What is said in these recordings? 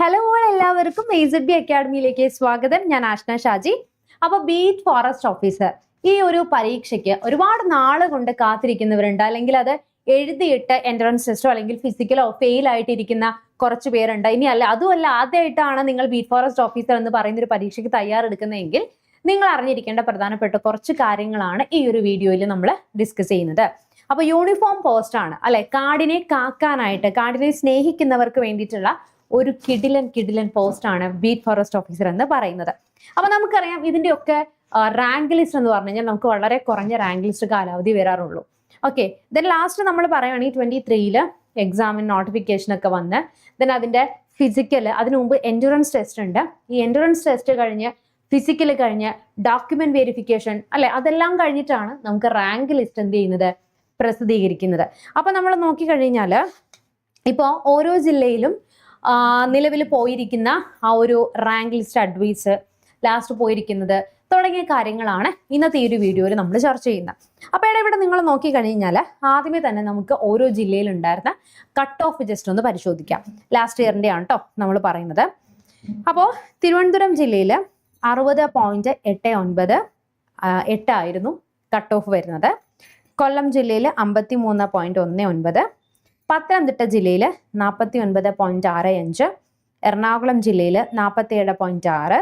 Hello all എല്ലാവർക്കും A Z B അക്കാഡമിയിലേക്ക് സ്വാഗതം. ഞാൻ ആഷ്ന ഷാജി. അപ്പൊ ബീറ്റ് ഫോറസ്റ്റ് ഓഫീസർ ഈ ഒരു പരീക്ഷയ്ക്ക് ഒരുപാട് നാൾ കൊണ്ട് കാത്തിരിക്കുന്നവരുണ്ട്. അല്ലെങ്കിൽ അത് എഴുതിയിട്ട് എൻട്രൻസ് ടെസ്റ്റോ അല്ലെങ്കിൽ ഫിസിക്കലോ ഫെയിൽ ആയിട്ടിരിക്കുന്ന കുറച്ച് പേരുണ്ട്. ഇനി അല്ല അതുമല്ല ആദ്യമായിട്ടാണ് നിങ്ങൾ ബീറ്റ് ഫോറസ്റ്റ് ഓഫീസർ എന്ന് പറയുന്ന ഒരു പരീക്ഷയ്ക്ക് തയ്യാറെടുക്കുന്നതെങ്കിൽ നിങ്ങൾ അറിഞ്ഞിരിക്കേണ്ട പ്രധാനപ്പെട്ട കുറച്ച് കാര്യങ്ങളാണ് ഈ ഒരു വീഡിയോയിൽ നമ്മൾ ഡിസ്കസ് ചെയ്യുന്നത്. അപ്പൊ യൂണിഫോം പോസ്റ്റ് ആണ്. അല്ലെ? കാടിനെ കാക്കാനായിട്ട് കാടിനെ സ്നേഹിക്കുന്നവർക്ക് വേണ്ടിയിട്ടുള്ള ഒരു കിടിലൻ കിടിലൻ പോസ്റ്റാണ് ബീറ്റ് ഫോറസ്റ്റ് ഓഫീസർ എന്ന് പറയുന്നത്. അപ്പൊ നമുക്കറിയാം ഇതിന്റെയൊക്കെ റാങ്ക് ലിസ്റ്റ് എന്ന് പറഞ്ഞു കഴിഞ്ഞാൽ നമുക്ക് വളരെ കുറഞ്ഞ റാങ്ക് ലിസ്റ്റ് കാലാവധി വരാറുള്ളൂ. ഓക്കെ ദെൻ ലാസ്റ്റ് നമ്മൾ പറയുകയാണെങ്കിൽ ട്വന്റി ത്രീയിൽ എക്സാമിന് നോട്ടിഫിക്കേഷൻ ഒക്കെ വന്ന് ദെൻ അതിന്റെ ഫിസിക്കൽ അതിനു മുമ്പ് എൻഡുറൻസ് ടെസ്റ്റ് ഉണ്ട്. ഈ എൻഡുറൻസ് ടെസ്റ്റ് കഴിഞ്ഞ് ഫിസിക്കൽ കഴിഞ്ഞ് ഡോക്യുമെന്റ് വെരിഫിക്കേഷൻ അല്ലെ അതെല്ലാം കഴിഞ്ഞിട്ടാണ് നമുക്ക് റാങ്ക് ലിസ്റ്റ് എന്ത് ചെയ്യുന്നത്? പ്രസിദ്ധീകരിക്കുന്നത്. അപ്പൊ നമ്മൾ നോക്കിക്കഴിഞ്ഞാൽ ഇപ്പോൾ ഓരോ ജില്ലയിലും നിലവിൽ പോയിരിക്കുന്ന ആ ഒരു റാങ്ക് ലിസ്റ്റ് അഡ്വൈസ് ലാസ്റ്റ് പോയിരിക്കുന്നത് തുടങ്ങിയ കാര്യങ്ങളാണ് ഇന്നത്തെ ഈ ഒരു വീഡിയോയിൽ നമ്മൾ ചർച്ച ചെയ്യുന്നത്. അപ്പോൾ ഇവിടെ നിങ്ങൾ നോക്കിക്കഴിഞ്ഞാൽ ആദ്യമേ തന്നെ നമുക്ക് ഓരോ ജില്ലയിൽ ഉണ്ടായിരുന്ന കട്ട് ഓഫ് ജസ്റ്റ് ഒന്ന് പരിശോധിക്കാം. ലാസ്റ്റ് ഇയറിന്റെ ആണ് കേട്ടോ നമ്മൾ പറയുന്നത്. അപ്പോൾ തിരുവനന്തപുരം ജില്ലയിൽ അറുപത് പോയിന്റ് എട്ട് ഒൻപത് എട്ടായിരുന്നു കട്ട് ഓഫ് വരുന്നത്. കൊല്ലം ജില്ലയിൽ അമ്പത്തി മൂന്ന് പോയിന്റ് ഒന്ന് ഒൻപത് പത്തനംതിട്ട ജില്ലയിൽ നാൽപ്പത്തി ഒൻപത് പോയിന്റ് ആറ് അഞ്ച് എറണാകുളം ജില്ലയിൽ നാൽപ്പത്തി ഏഴ് പോയിന്റ് ആറ്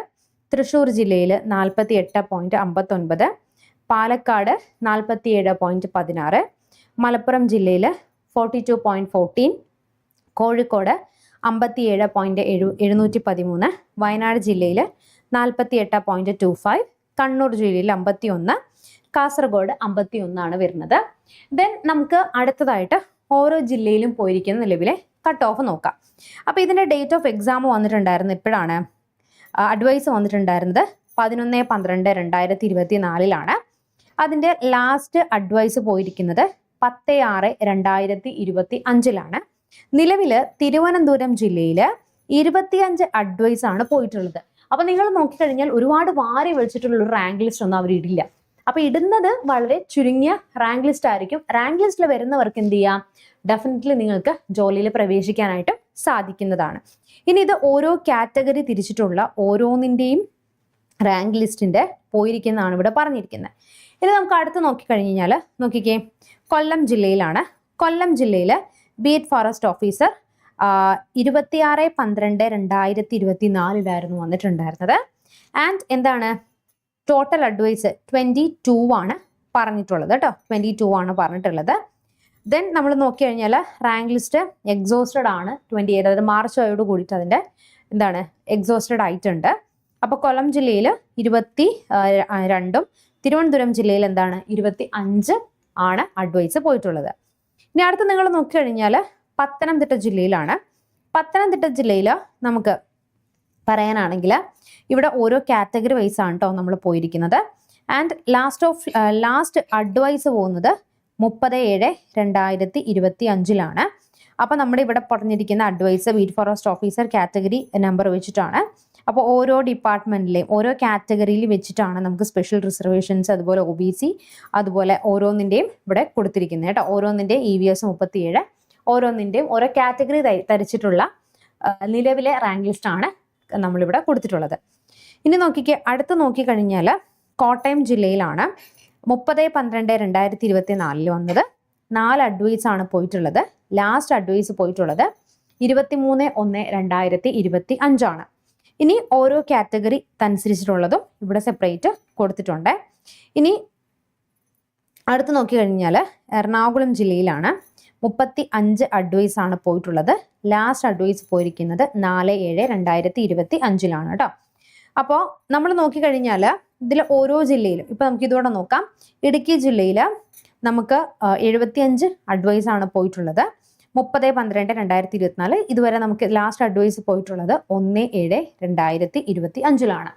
തൃശ്ശൂർ ജില്ലയിൽ നാൽപ്പത്തി എട്ട് പോയിന്റ് അമ്പത്തൊൻപത് പാലക്കാട് നാൽപ്പത്തി ഏഴ് പോയിന്റ് പതിനാറ് മലപ്പുറം ജില്ലയിൽ forty two point fourteen Kozhikode അമ്പത്തി ഏഴ് പോയിന്റ് എഴു എഴുന്നൂറ്റി പതിമൂന്ന് വയനാട് ജില്ലയിൽ നാൽപ്പത്തി എട്ട് പോയിന്റ് ടു ഫൈവ് കണ്ണൂർ ജില്ലയിൽ അമ്പത്തി ഒന്ന് കാസർഗോഡ് അമ്പത്തി ഒന്നാണ് വരുന്നത്. ദെൻ നമുക്ക് അടുത്തതായിട്ട് ഓരോ ജില്ലയിലും പോയിരിക്കുന്ന നിലവിലെ കട്ട് ഓഫ് നോക്കാം. അപ്പോൾ ഇതിന്റെ ഡേറ്റ് ഓഫ് എക്സാം വന്നിട്ടുണ്ടായിരുന്നു ഇപ്പോഴാണ്. അഡ്വൈസ് വന്നിട്ടുണ്ടായിരുന്നത് പതിനൊന്ന് പന്ത്രണ്ട് രണ്ടായിരത്തി ഇരുപത്തി നാലിലാണ് അതിന്റെ ലാസ്റ്റ് അഡ്വൈസ് പോയിരിക്കുന്നത് പത്ത് ആറ് രണ്ടായിരത്തി ഇരുപത്തി അഞ്ചിലാണ് നിലവിൽ തിരുവനന്തപുരം ജില്ലയിൽ ഇരുപത്തിയഞ്ച് അഡ്വൈസ് ആണ് പോയിട്ടുള്ളത്. അപ്പൊ നിങ്ങൾ നോക്കിക്കഴിഞ്ഞാൽ ഒരുപാട് വാരി വിളിച്ചിട്ടുള്ള ഒരു റാങ്ക് ലിസ്റ്റ് ഒന്നും അവർ ഇടില്ല അപ്പൊ ഇടുന്നത് വളരെ ചുരുങ്ങിയ റാങ്ക് ലിസ്റ്റ് ആയിരിക്കും. റാങ്ക് ലിസ്റ്റിൽ വരുന്നവർക്ക് എന്ത് ചെയ്യാം? ഡെഫിനറ്റ്ലി നിങ്ങൾക്ക് ജോലിയിൽ പ്രവേശിക്കാനായിട്ട് സാധിക്കുന്നതാണ്. ഇനി ഇത് ഓരോ കാറ്റഗറി തിരിച്ചിട്ടുള്ള ഓരോന്നിന്റെയും റാങ്ക് ലിസ്റ്റിന്റെ പോയിരിക്കുന്നതാണ് ഇവിടെ പറഞ്ഞിരിക്കുന്നത്. ഇനി നമുക്ക് അടുത്ത് നോക്കിക്കഴിഞ്ഞാൽ നോക്കിക്കേ. കൊല്ലം ജില്ലയിലാണ്. കൊല്ലം ജില്ലയിൽ ബി ബീറ്റ് ഫോറസ്റ്റ് ഓഫീസർ ഇരുപത്തിയാറ് പന്ത്രണ്ട് രണ്ടായിരത്തി ഇരുപത്തി നാലിലായിരുന്നു വന്നിട്ടുണ്ടായിരുന്നത്. ആൻഡ് എന്താണ്? ടോട്ടൽ അഡ്വൈസ് ട്വന്റി ടു ആണ് പറഞ്ഞിട്ടുള്ളത് കേട്ടോ. ട്വന്റി ടു ആണ് പറഞ്ഞിട്ടുള്ളത്. ദെൻ നമ്മൾ നോക്കി കഴിഞ്ഞാൽ റാങ്ക് ലിസ്റ്റ് എക്സോസ്റ്റഡ് ആണ് ട്വന്റി എയ്റ്റ് അതായത് മാർച്ചോയോട് കൂടിയിട്ട് അതിന്റെ എന്താണ് എക്സോസ്റ്റഡ് ആയിട്ടുണ്ട്. അപ്പോൾ കൊല്ലം ജില്ലയിൽ ഇരുപത്തി രണ്ടും തിരുവനന്തപുരം ജില്ലയിൽ എന്താണ് ഇരുപത്തി അഞ്ച് ആണ് അഡ്വൈസ് പോയിട്ടുള്ളത്. ഇനി അടുത്ത് നിങ്ങൾ നോക്കിക്കഴിഞ്ഞാൽ പത്തനംതിട്ട ജില്ലയിലാണ്. പത്തനംതിട്ട ജില്ലയിൽ നമുക്ക് പറയാനാണെങ്കിൽ ഇവിടെ ഓരോ കാറ്റഗറി വൈസ് ആണ് കേട്ടോ നമ്മൾ പോയിരിക്കുന്നത്. And last of last advice പോകുന്നത് മുപ്പത് ഏഴ് രണ്ടായിരത്തി ഇരുപത്തി അഞ്ചിലാണ്. അപ്പോൾ നമ്മുടെ ഇവിടെ പറഞ്ഞിരിക്കുന്ന advise beat forest officer category number വെച്ചിട്ടാണ്. അപ്പോൾ ഓരോ ഡിപ്പാർട്ട്മെന്റിലെയും ഓരോ കാറ്റഗറിയിൽ വെച്ചിട്ടാണ് നമുക്ക് സ്പെഷ്യൽ റിസർവേഷൻസ് അതുപോലെ ഒ ബി സി അതുപോലെ ഓരോന്നിന്റെയും ഇവിടെ കൊടുത്തിരിക്കുന്നത് കേട്ടോ. ഓരോന്നിന്റെയും ഇ വി എസ് മുപ്പത്തിയേഴ് ഓരോന്നിന്റെയും ഓരോ കാറ്റഗറി തരിച്ചിട്ടുള്ള നിലവിലെ റാങ്ക് ലിസ്റ്റാണ് നമ്മളിവിടെ കൊടുത്തിട്ടുള്ളത്. ഇനി നോക്കിക്കേ അടുത്ത് നോക്കിക്കഴിഞ്ഞാൽ കോട്ടയം ജില്ലയിലാണ് മുപ്പത് പന്ത്രണ്ട് രണ്ടായിരത്തി ഇരുപത്തി നാലിൽ വന്നത്. നാല് അഡ്വൈസ് ആണ് പോയിട്ടുള്ളത്. ലാസ്റ്റ് അഡ്വൈസ് പോയിട്ടുള്ളത് ഇരുപത്തി മൂന്ന് ഒന്ന് രണ്ടായിരത്തി ഇരുപത്തി അഞ്ചാണ് ഇനി ഓരോ കാറ്റഗറി അനുസരിച്ചിട്ടുള്ളതും ഇവിടെ സെപ്പറേറ്റ് കൊടുത്തിട്ടുണ്ട്. ഇനി അടുത്ത് നോക്കിക്കഴിഞ്ഞാൽ എറണാകുളം ജില്ലയിലാണ് മുപ്പത്തി അഞ്ച് അഡ്വൈസ് ആണ് പോയിട്ടുള്ളത്. ലാസ്റ്റ് അഡ്വൈസ് പോയിരിക്കുന്നത് നാല് ഏഴ് രണ്ടായിരത്തി ഇരുപത്തി അഞ്ചിലാണ് കേട്ടോ അപ്പോൾ നമ്മൾ നോക്കിക്കഴിഞ്ഞാൽ ഇതിൽ ഓരോ ജില്ലയിലും ഇപ്പം നമുക്ക് ഇതോടെ നോക്കാം. ഇടുക്കി ജില്ലയിൽ നമുക്ക് എഴുപത്തിയഞ്ച് അഡ്വൈസ് ആണ് പോയിട്ടുള്ളത്. മുപ്പത് പന്ത്രണ്ട് രണ്ടായിരത്തി ഇരുപത്തിനാല് ഇതുവരെ നമുക്ക് ലാസ്റ്റ് അഡ്വൈസ് പോയിട്ടുള്ളത് ഒന്ന് ഏഴ് രണ്ടായിരത്തി ഇരുപത്തി അഞ്ചിലാണ്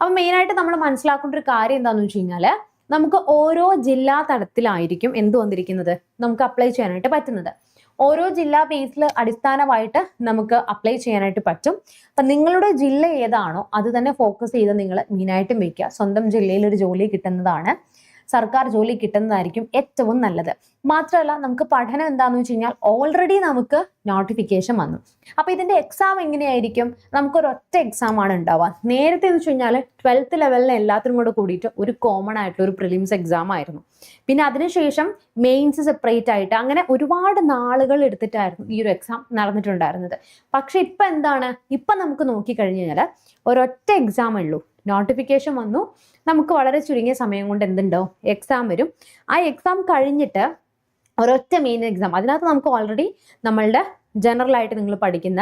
അപ്പം മെയിനായിട്ട് നമ്മൾ മനസ്സിലാക്കേണ്ട ഒരു കാര്യം എന്താണെന്ന് വെച്ച് കഴിഞ്ഞാൽ നമുക്ക് ഓരോ ജില്ലാ തലത്തിലായിരിക്കും എന്ത് വന്നിരിക്കുന്നത്? നമുക്ക് അപ്ലൈ ചെയ്യാനായിട്ട് പറ്റുന്നത്. ഓരോ ജില്ലാ ബേസിൽ അടിസ്ഥാനമായിട്ട് നമുക്ക് അപ്ലൈ ചെയ്യാനായിട്ട് പറ്റും. അപ്പം നിങ്ങളുടെ ജില്ല ഏതാണോ അത് തന്നെ ഫോക്കസ് ചെയ്ത് നിങ്ങൾ മെയിനായിട്ടും വയ്ക്കുക. സ്വന്തം ജില്ലയിൽ ഒരു ജോലി കിട്ടുന്നതാണ്. സർക്കാർ ജോലി കിട്ടുന്നതായിരിക്കും ഏറ്റവും നല്ലത്. മാത്രമല്ല നമുക്ക് പഠനം എന്താണെന്ന് വെച്ച് കഴിഞ്ഞാൽ ഓൾറെഡി നമുക്ക് നോട്ടിഫിക്കേഷൻ വന്നു. അപ്പോൾ ഇതിന്റെ എക്സാം എങ്ങനെയായിരിക്കും? നമുക്കൊരു ഒറ്റ എക്സാം ആണ് ഉണ്ടാവുക. നേരത്തെ എന്ന് വെച്ച് കഴിഞ്ഞാൽ ട്വൽത്ത് ലെവലിന് എല്ലാത്തിനും കൂടെ കൂടിയിട്ട് ഒരു കോമൺ ആയിട്ടുള്ള ഒരു പ്രിലിംസ് എക്സാം ആയിരുന്നു. പിന്നെ അതിനുശേഷം മെയിൻസ് സെപ്പറേറ്റ് ആയിട്ട് അങ്ങനെ ഒരുപാട് നാളുകൾ എടുത്തിട്ടായിരുന്നു ഈ ഒരു എക്സാം നടന്നിട്ടുണ്ടായിരുന്നത്. പക്ഷെ ഇപ്പൊ എന്താണ്? ഇപ്പൊ നമുക്ക് നോക്കിക്കഴിഞ്ഞു കഴിഞ്ഞാൽ ഒരൊറ്റ എക്സാം ഉള്ളൂ. നോട്ടിഫിക്കേഷൻ വന്നു. നമുക്ക് വളരെ ചുരുങ്ങിയ സമയം കൊണ്ട് എന്തുണ്ടോ? എക്സാം വരും. ആ എക്സാം കഴിഞ്ഞിട്ട് ഒരൊറ്റ മെയിൻ എക്സാം അതിനകത്ത് നമുക്ക് ഓൾറെഡി നമ്മളുടെ ജനറൽ ആയിട്ട് നിങ്ങൾ പഠിക്കുന്ന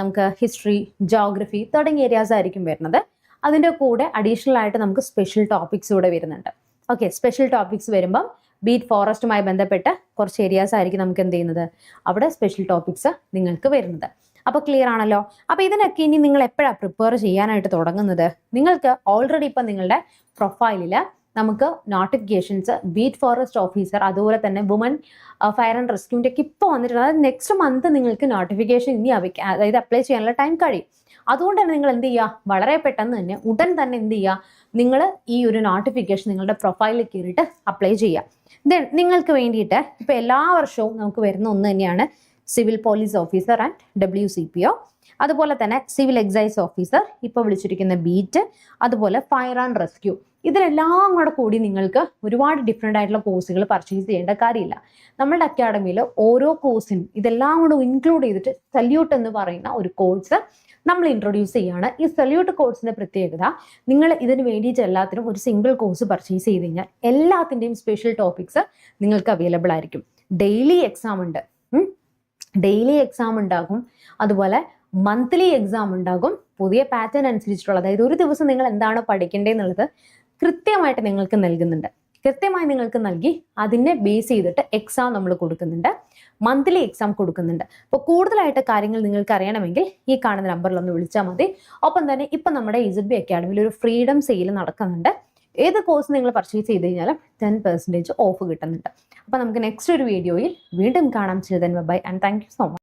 നമുക്ക് ഹിസ്റ്ററി ജോഗ്രഫി തുടങ്ങിയ ഏരിയാസ് ആയിരിക്കും വരുന്നത്. അതിന്റെ കൂടെ അഡീഷണൽ ആയിട്ട് നമുക്ക് സ്പെഷ്യൽ ടോപ്പിക്സ് കൂടെ വരുന്നുണ്ട്. ഓക്കെ സ്പെഷ്യൽ ടോപ്പിക്സ് വരുമ്പം ബീറ്റ് ഫോറസ്റ്റുമായി ബന്ധപ്പെട്ട് കുറച്ച് ഏരിയാസ് ആയിരിക്കും നമുക്ക് എന്ത് ചെയ്യുന്നത്? അവിടെ സ്പെഷ്യൽ ടോപ്പിക്സ് നിങ്ങൾക്ക് വരുന്നത്. അപ്പോൾ ക്ലിയർ ആണല്ലോ. അപ്പോൾ ഇതിനൊക്കെ ഇനി നിങ്ങൾ എപ്പോഴാണ് പ്രിപ്പയർ ചെയ്യാനായിട്ട് തുടങ്ങുന്നത്? നിങ്ങൾക്ക് ഓൾറെഡി ഇപ്പം നിങ്ങളുടെ പ്രൊഫൈലിൽ നമുക്ക് നോട്ടിഫിക്കേഷൻസ് ബീറ്റ് ഫോറസ്റ്റ് ഓഫീസർ അതുപോലെ തന്നെ വുമൻ ഫയർ ആൻഡ് റെസ്ക്യൂവിന്റെ ഒക്കെ ഇപ്പോൾ വന്നിട്ടുണ്ട്. അതായത് നെക്സ്റ്റ് മന്ത് നിങ്ങൾക്ക് നോട്ടിഫിക്കേഷൻ ഇനി അതായത് അപ്ലൈ ചെയ്യാനുള്ള ടൈം കഴിയും. അതുകൊണ്ട് തന്നെ നിങ്ങൾ എന്ത് ചെയ്യുക? വളരെ പെട്ടെന്ന് തന്നെ ഉടൻ തന്നെ എന്ത് ചെയ്യുക? നിങ്ങൾ ഈ ഒരു നോട്ടിഫിക്കേഷൻ നിങ്ങളുടെ പ്രൊഫൈലിൽ കയറിയിട്ട് അപ്ലൈ ചെയ്യുക. ദെൻ നിങ്ങൾക്ക് വേണ്ടിയിട്ട് ഇപ്പോൾ എല്ലാ വർഷവും നമുക്ക് വരുന്ന ഒന്ന് തന്നെയാണ് civil police officer and W C P O അതുപോലെ തന്നെ സിവിൽ എക്സൈസ് ഓഫീസർ ഇപ്പോൾ വിളിച്ചിരിക്കുന്ന ബീറ്റ് അതുപോലെ ഫയർ ആൻഡ് റെസ്ക്യൂ ഇതിലെല്ലാം കൂടെ കൂടി നിങ്ങൾക്ക് ഒരുപാട് ഡിഫറെന്റ് ആയിട്ടുള്ള കോഴ്സുകൾ പർച്ചേസ് ചെയ്യേണ്ട കാര്യമില്ല. നമ്മളുടെ അക്കാഡമിയിൽ ഓരോ കോഴ്സിനും ഇതെല്ലാം കൂടെ ഇൻക്ലൂഡ് ചെയ്തിട്ട് സല്യൂട്ട് എന്ന് പറയുന്ന ഒരു കോഴ്സ് നമ്മൾ ഇൻട്രൊഡ്യൂസ് ചെയ്യുകയാണ് ഈ സല്യൂട്ട് കോഴ്സിന്റെ പ്രത്യേകത നിങ്ങൾ ഇതിന് വേണ്ടിയിട്ട് എല്ലാത്തിനും ഒരു സിംഗിൾ കോഴ്സ് പർച്ചേസ് ചെയ്ത് കഴിഞ്ഞാൽ എല്ലാത്തിന്റെയും സ്പെഷ്യൽ ടോപ്പിക്സ് നിങ്ങൾക്ക് അവൈലബിൾ ആയിരിക്കും. ഡെയിലി എക്സാം ഉണ്ട്. ഡെയിലി എക്സാം ഉണ്ടാകും. അതുപോലെ മന്ത്ലി എക്സാം ഉണ്ടാകും. പുതിയ പാറ്റേൺ അനുസരിച്ചിട്ടുള്ള അതായത് ഒരു ദിവസം നിങ്ങൾ എന്താണ് പഠിക്കേണ്ടതെന്നുള്ളത് കൃത്യമായിട്ട് നിങ്ങൾക്ക് നൽകുന്നുണ്ട്. കൃത്യമായി നിങ്ങൾക്ക് നൽകി അതിനെ ബേസ് ചെയ്തിട്ട് എക്സാം നമ്മൾ കൊടുക്കുന്നുണ്ട്. മന്ത്ലി എക്സാം കൊടുക്കുന്നുണ്ട്. അപ്പോൾ കൂടുതലായിട്ട് കാര്യങ്ങൾ നിങ്ങൾക്ക് അറിയണമെങ്കിൽ ഈ കാണുന്ന നമ്പറിൽ ഒന്ന് വിളിച്ചാൽ മതി. ഒപ്പം തന്നെ ഇപ്പം നമ്മുടെ ഇസഡ് ബി അക്കാഡമിയിൽ ഒരു ഫ്രീഡം സെയിൽ നടക്കുന്നുണ്ട്. ഏത് കോഴ്സ് നിങ്ങൾ പർച്ചേസ് ചെയ്ത് കഴിഞ്ഞാലും ടെൻ പെർസെന്റേജ് ഓഫ് കിട്ടുന്നുണ്ട്. അപ്പോൾ നമുക്ക് നെക്സ്റ്റ് ഒരു വീഡിയോയിൽ വീണ്ടും കാണാം. ചിലതൻ bye and thank you so much